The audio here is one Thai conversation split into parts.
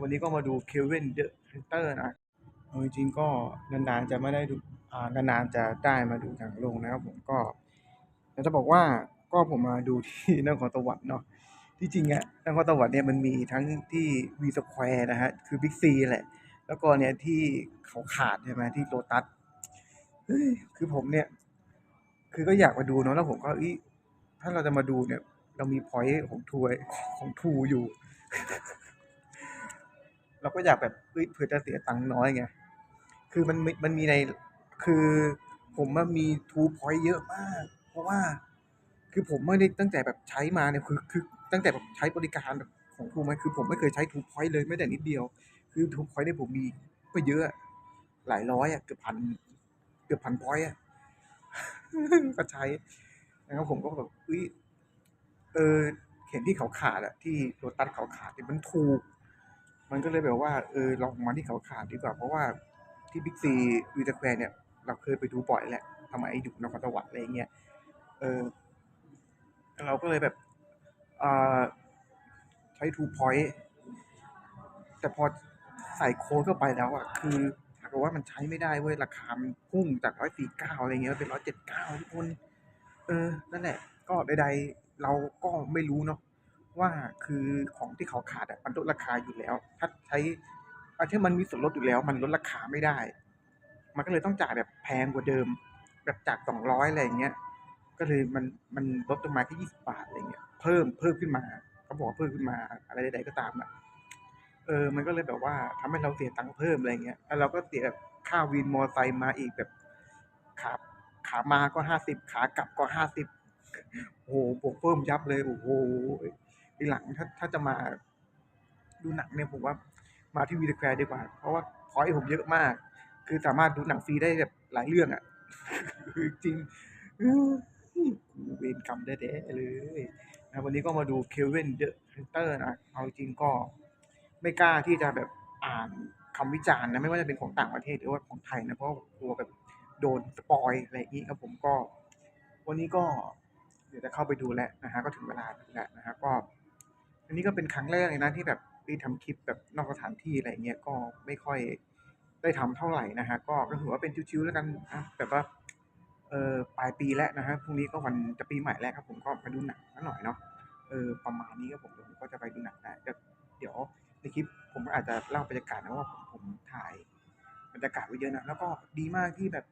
วันนี้ก็มาดู Kelvin the Hunter นะเอาจริงๆก็นานๆจะไม่ได้ดูอ่านานๆจะได้มาดูหนังโรงนะครับผมก็อยากจะบอกว่าก็ผมมาดูที่นครสวรรค์เนาะที่จริงอะนครสวรรค์เนี่ยมันมีทั้งที่วีสแควร์นะฮะคือบิ๊กซีแหละ แล้วก็เนี่ยที่เขาขาดใช่ไหมที่โลตัสคือผมเนี่ย คือก็อยากมาดูเนาะแล้วผมก็อีถ้าเราจะมาดูเนี่ย เรามีพอยต์ของทัวร์ของทูอยู่ เราก็อยากแบบเอ้ยเผื่อจะเสียตังค์น้อยไงคือมันมันมีในคือผมมันมีทูพอยต์เยอะมาก เพราะว่า คือผมไม่ได้ตั้งแต่แบบใช้มาเนี่ยคือคือตั้งแต่แบบใช้บริการแบบของทูมคือผมไม่เคยใช้ทูพอยต์เลยแม้แต่นิดเดียว คือทูพอยต์เนี่ยผมมีก็เยอะ หลายร้อยอะเกือบพันเกือบพันพอยต์อะก็ใช้นะครับผมก็แบบเอ้ยเออเห็นที่เขาขาดอะที่โรตัสเขาขาดเนี่ยมันถูก มันก็เลยแบบว่าเออลองมาที่เขาขาดดีกว่า เพราะว่าที่บิ๊กซีวีสแควร์เนี่ย เราเคยไปดูบ่อยแหละสมัยอยู่นครสวรรค์อะไรเงี้ยเออเราก็เลยแบบอ่าใช้ทูพอยต์แต่พอใส่โค้ดเข้าไปแล้วอะคือถ้ามว่ามันใช้ไม่ได้เว้ยราคามันพุ่งจากร้อยสี่เก้าอะไรเงี้ยเป็นร้อยเจ็ดเก้าทุกคน เออ นั่นแหละ ก็ใดๆเราก็ไม่รู้เนาะ ว่าคือของที่เขาขาดอะมันลดราคาอยู่แล้ว ถ้าใช้อันที่มันมีส่วนลดอยู่แล้ว มันลดราคาไม่ได้ มันก็เลยต้องจ่ายแบบแพงกว่าเดิม แบบจากสองร้อยอะไรเงี้ยก็เลยมันมันลดลงมาแค่ยี่สิบบาทอะไรเงี้ยเพิ่มเพิ่มขึ้นมาเขาบอกเพิ่มขึ้นมาอะไรใดๆก็ตามอะเออมันก็เลยแบบว่าทำให้เราเสียตังค์เพิ่มอะไรเงี้ยแล้วเราก็เสียแบบค่าวินมอไซค์มาอีกแบบขาขามาก็ห้าสิบขากลับก็ห้าสิบโอ้โหบวกเพิ่มยับเลยโอ้โห ทีหลังถ้าถ้าจะมาดูหนังเนี่ยผมว่ามาที่วีดีแควร์ดีกว่า เพราะว่าพอยผมเยอะมาก คือสามารถดูหนังฟรีได้แบบหลายเรื่องอะคือจริงกูเวรกรรมแท้ๆเลยนะวันนี้ก็มาดู Kelvin the Hunter นะเอาจริงก็ไม่กล้าที่จะแบบอ่านคำวิจารณ์นะไม่ว่าจะเป็นของต่างประเทศหรือว่าของไทยนะเพราะกลัวแบบโดนสปอยอะไรอย่างนี้ครับผมก็ วันนี้ก็เดี๋ยวจะเข้าไปดูแล้วนะฮะก็ถึงเวลาแล้วนะฮะก็ อันนี้ก็เป็นครั้งแรกเลยนะที่แบบได้ทำคลิปแบบนอกสถานที่อะไรเงี้ยก็ไม่ค่อยได้ทำเท่าไหร่นะฮะก็ก็ถือว่าเป็นชิวๆแล้วกันนะแบบว่าเออปลายปีแล้วนะฮะพรุ่งนี้ก็วันจะปีใหม่แล้วครับผมก็มาดูหนังสักหน่อยเนาะเออประมาณนี้ครับผมเดี๋ยวผมก็จะไปดูหนังนะเดี๋ยวเดี๋ยวในคลิปผมอาจจะเล่าบรรยากาศนะว่าผมผมถ่ายบรรยากาศไว้เยอะนะแล้วก็ดีมากที่แบบ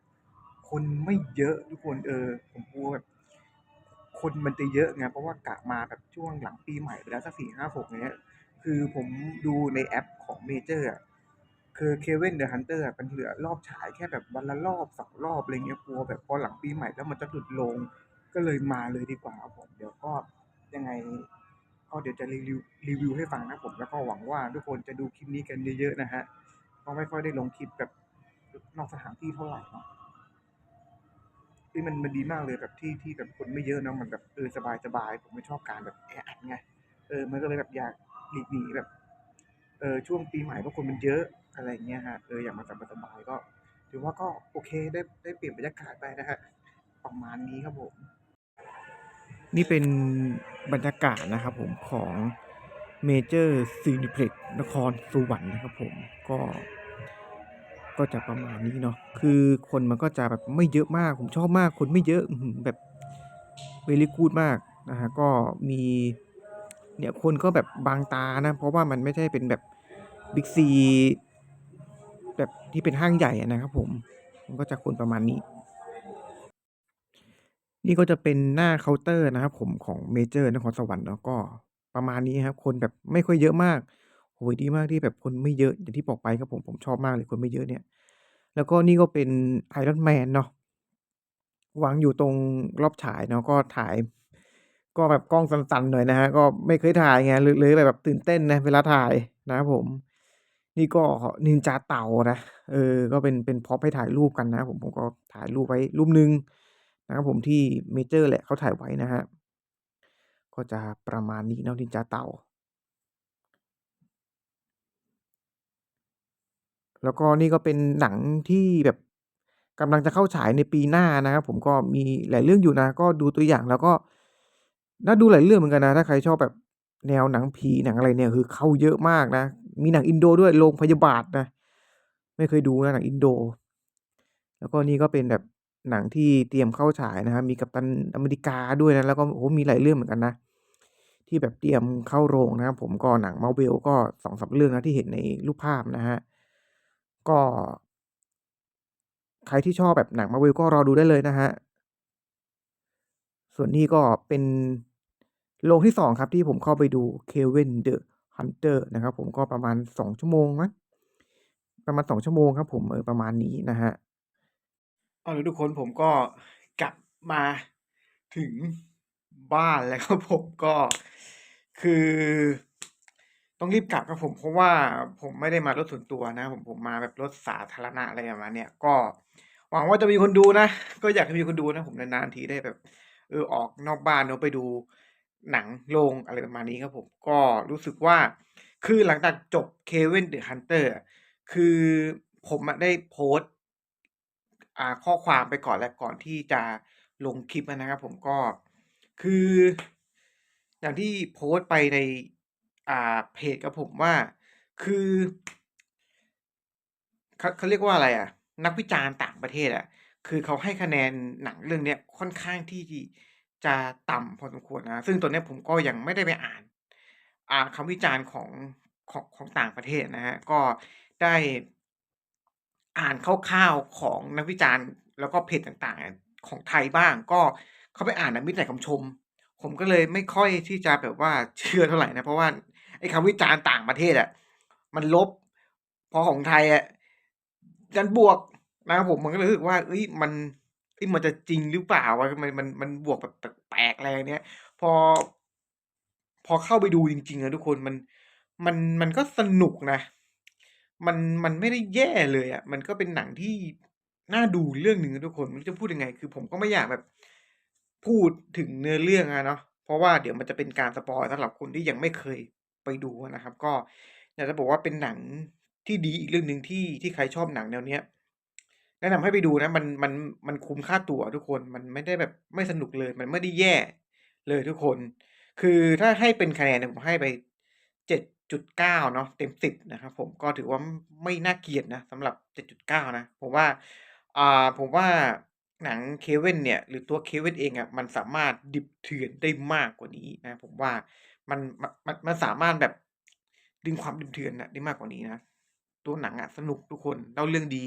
คนไม่เยอะทุกคนเออผมกลัวแบบ คนมันจะเยอะไงเพราะว่ากะมาแบบช่วงหลังปีใหม่ไปแล้วสักสี่ห้าหกเนี้ย คือผมดูในแอปของเมเจอร์คือ Kevin the Hunter อะมันเหลือรอบฉายแค่แบบวันละรอบสองรอบอะไรเงี้ยกลัวแบบพอหลังปีใหม่แล้วมันจะหลุดลงก็เลยมาเลยดีกว่าครับผม เดี๋ยวก็ยังไงก็เดี๋ยวจะรีวิวรีวิวให้ฟังนะผม แล้วก็หวังว่าทุกคนจะดูคลิปนี้กันเยอะๆนะฮะก็ไม่ค่อยได้ลงคลิปแบบนอกสถานที่เท่าไหร่เนาะ ที่มันมันดีมากเลยแบบที่ที่แบบคนไม่เยอะเนาะมันแบบเออสบายสบายผมไม่ชอบการแบบแออัดไงเออมันก็เลยแบบอยากหลีกหนีแบบเออช่วงปีใหม่เพราะคนมันเยอะอะไรเงี้ยฮะเอออยากมาสบายสบายก็ถือว่าก็โอเคได้ได้เปลี่ยนบรรยากาศไปนะฮะประมาณนี้ครับผม นี่เป็นบรรยากาศนะครับผมของเมเจอร์ซีนิเพล็กนครสวรรค์นะครับผมก็ ก็จะประมาณนี้เนาะคือคนมันก็จะแบบไม่เยอะมาก ผมชอบมากคนไม่เยอะแบบเวลิกูดมากนะฮะก็มีเนี่ยคนก็แบบบางตานะ เพราะว่ามันไม่ใช่เป็นแบบบิ๊กซีแบบที่เป็นห้างใหญ่นะครับผมมันก็จะคนประมาณนี้ นี่ก็จะเป็นหน้าเคาน์เตอร์นะครับผมของเมเจอร์นครสวรรค์เนาะก็ประมาณนี้ครับคนแบบไม่ค่อยเยอะมาก โอ้โฮ ดีมากที่แบบคนไม่เยอะ อย่างที่บอกไปครับผม ผมชอบมากเลยคนไม่เยอะเนี่ย แล้วก็นี่ก็เป็น Iron Man เนาะ วางอยู่ตรงรอบฉายเนาะ ก็ถ่าย ก็แบบกล้องสั่น ๆ หน่อยนะครับ ก็ไม่เคยถ่ายไง เลย เลยแบบตื่นเต้นนะเวลาถ่ายนะครับผม นี่ก็นินจาเต่านะ เออ ก็เป็น เป็น Prop ให้ถ่ายรูปกันนะครับผม ผมก็ถ่ายรูปไว้รูปหนึ่งนะครับผม ที่ เมเจอร์ แหละ เขาถ่ายไว้นะครับ ก็จะประมาณนี้เนาะ นินจาเต่า แล้วก็นี่ก็เป็นหนังที่แบบกำลังจะเข้าฉายในปีหน้านะครับผมก็มีหลายเรื่องอยู่นะ ก็ดูตัวอย่างแล้วก็น่าดูหลายเรื่องเหมือนกันนะ ถ้าใครชอบแบบแนวหนังผีหนังอะไรเนี่ยคือเข้าเยอะมากนะ มีหนังอินโดด้วยโรงพยาบาทนะ ไม่เคยดูนะหนังอินโด แล้วก็นี่ก็เป็นแบบหนังที่เตรียมเข้าฉายนะครับมีกัปตันอเมริกาด้วยนะแล้วก็โอ้โหมีหลายเรื่องเหมือนกันนะ ที่แบบเตรียมเข้าโรงนะครับผมก็หนังมาเวลก็สองสามเรื่องนะที่เห็นในรูปภาพนะฮะ ก็ ใครที่ชอบแบบหนังมาเวลก็รอดูได้เลยนะฮะ ส่วนนี้ก็เป็นโรงที่สองครับที่ผมเข้าไปดู Kevin the Hunter นะครับ ผมก็ประมาณสองชั่วโมงมั้งประมาณสองชั่วโมงครับ ผมเออประมาณนี้นะฮะเอาละทุกคนผมก็กลับมาถึงบ้านแล้วครับผมก็คือ ต้องรีบกลับครับผมเพราะว่าผมไม่ได้มารถส่วนตัวนะ ผมผมมาแบบรถสาธารณะอะไรประมาณเนี้ยก็หวังว่าจะมีคนดูนะ ก็อยากให้มีคนดูนะ ผมนานๆทีได้แบบเออออกนอกบ้านเนาะไปดูหนังโรงอะไรประมาณนี้ครับผมก็รู้สึกว่า คือหลังจากจบ Kevin the Hunter อะคือผมได้โพสต์อ่าข้อความไปก่อนแล้วก่อนที่จะลงคลิปนะครับผมก็คือ อย่างที่โพสต์ไปใน อ่าเพจกับผมว่า คือเขาเขาเรียกว่าอะไรอะนักวิจารณ์ต่างประเทศอะคือเขาให้คะแนนหนังเรื่องเนี้ยค่อนข้างที่จะต่ำพอสมควรนะ ซึ่งตัวเนี้ยผมก็ยังไม่ได้ไปอ่าน อ่าคำวิจารณ์ของของของต่างประเทศนะฮะ ก็ได้อ่านคร่าวๆของนักวิจารณ์ แล้วก็เพจต่างๆของไทยบ้าง ก็เขาไปอ่านนะมีแต่คำชม ผมก็เลยไม่ค่อยที่จะแบบว่าเชื่อเท่าไหร่นะ เพราะว่า ไอ้คำวิจารณ์ต่างประเทศอะมันลบ พอของไทยอะดันบวกนะครับผมมันก็รู้สึกว่าเฮ้ยมันเฮ้ยมันจะจริงหรือเปล่าวะทำไมมันมันบวกแบบแปลกๆอะไรงเนี้ย พอ พอเข้าไปดูจริงๆอะทุกคนมันมันมันก็สนุกนะ มันมันไม่ได้แย่เลยอะมันก็เป็นหนังที่น่าดูเรื่องหนึ่งทุกคนไม่รู้จะพูดยังไง คือผมก็ไม่อยากแบบ พูดถึงเนื้อเรื่องอะเนาะเพราะว่าเดี๋ยวมันจะเป็นการสปอยสำหรับคนที่ยังไม่เคย ไปดูนะครับ ก็อยากจะบอกว่าเป็นหนังที่ดีอีกเรื่องหนึ่งที่ที่ใครชอบหนังแนวเนี้ยแนะนำให้ไปดูนะมันมันมันคุ้มค่าตั๋วทุกคนมันไม่ได้แบบไม่สนุกเลย มันไม่ได้แย่เลยทุกคน คือถ้าให้เป็นคะแนนเนี่ยผมให้ไป7.9เก้าเนาะเต็ม10นะครับผมก็ถือว่าไม่น่าเกลียดนะสำหรับ7.9นะผมว่าอ่าผมว่าหนัง Kevin เนี่ย หรือตัว Kevin เองอะมันสามารถดิบเถื่อนได้มากกว่านี้นะผมว่า มันมันมันสามารถแบบดึงความดิบเถื่อนนะได้มากกว่านี้นะตัวหนังอะสนุกทุกคนเล่าเรื่องดี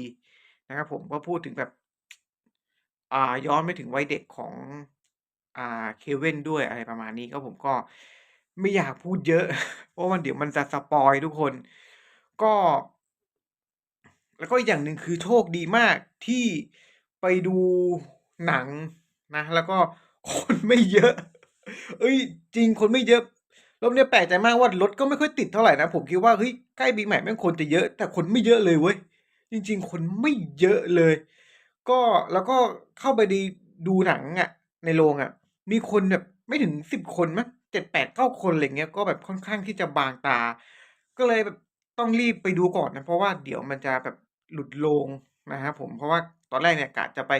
นะครับ ผมก็พูดถึงแบบ อ่าย้อนไปถึงวัยเด็กของ อ่า Kevin ด้วยอะไรประมาณนี้ก็ผมก็ไม่อยากพูดเยอะ เพราะว่าเดี๋ยวมันจะสปอยทุกคน ก็ แล้วก็อีกอย่างหนึ่งคือโชคดีมากที่ไปดูหนังนะ แล้วก็คนไม่เยอะเฮ้ย จริงคนไม่เยอะ รอบเนี้ยแปลกใจมากว่ารถก็ไม่ค่อยติดเท่าไหร่นะ ผมคิดว่าเฮ้ยใกล้ปีใหม่แม่งคนจะเยอะ แต่คนไม่เยอะเลยเว้ยจริง ๆ คนไม่เยอะเลย ก็แล้วก็เข้าไปดีดูหนังอะในโรงอะมีคนแบบไม่ถึง10คนมั้ง 7, 8, 9คนอะไรเงี้ยก็แบบค่อนข้างที่จะบางตา ก็เลยแบบต้องรีบไปดูก่อนนะ เพราะว่าเดี๋ยวมันจะแบบหลุดโรงนะครับผมเพราะว่าตอนแรกเนี่ยกะจะไป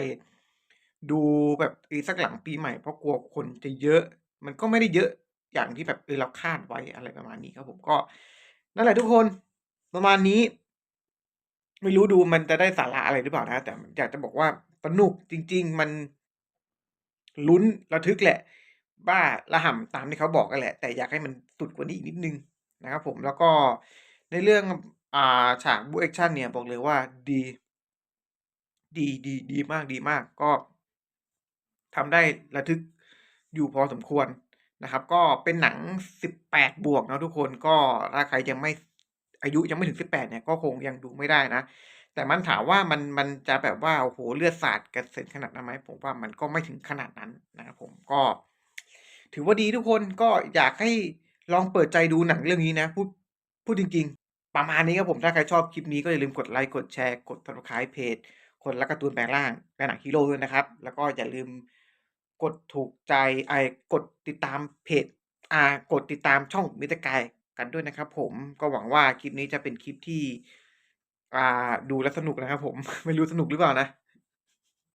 ดูแบบอีสักหลังปีใหม่เพราะกลัวคนจะเยอะ มันก็ไม่ได้เยอะ อย่างที่แบบเออเราคาดไว้อะไรประมาณนี้ครับผมก็นั่นแหละทุกคนประมาณนี้ ไม่รู้ดูมันจะได้สาระอะไรหรือเปล่านะ แต่อยากจะบอกว่าสนุกจริง ๆ มันลุ้นระทึกแหละ บ้าระห่ำตามที่เขาบอกนั่นแหละ แต่อยากให้มันสุดกว่านี้อีกนิดนึงนะครับผมแล้วก็ในเรื่องอ่าฉากบู๊แอกชันเนี่ยบอกเลยว่าดี ดีดีดีมากดีมากก็ทำได้ระทึกอยู่พอสมควร นะครับ ก็เป็นหนัง 18 บวกนะทุกคนก็ถ้าใครยังไม่อายุยังไม่ถึง 18 เนี่ยก็คงยังดูไม่ได้นะ แต่มันถามว่ามันมันจะแบบว่าโอ้โฮเลือดสาดกระเซ็นขนาดนั้นไหมผมว่ามันก็ไม่ถึงขนาดนั้นนะครับผมก็ ถือว่าดีทุกคนก็อยากให้ลองเปิดใจดูหนังเรื่องนี้นะพูดพูดจริง ๆ ประมาณนี้ครับผมถ้าใครชอบคลิปนี้ก็อย่าลืมกดไลก์กดแชร์กด Subscribe เพจ คนรักการ์ตูนแปลงร่างและหนังฮีโร่ด้วยนะครับ แล้วก็อย่าลืม กดถูกใจไอ้กดติดตามเพจอ่ากดติดตามช่องมิสเตอร์กายกันด้วยนะครับ ผมก็หวังว่าคลิปนี้จะเป็นคลิปที่อ่าดูแล้วสนุกนะครับ ผมไม่รู้สนุกหรือเปล่านะ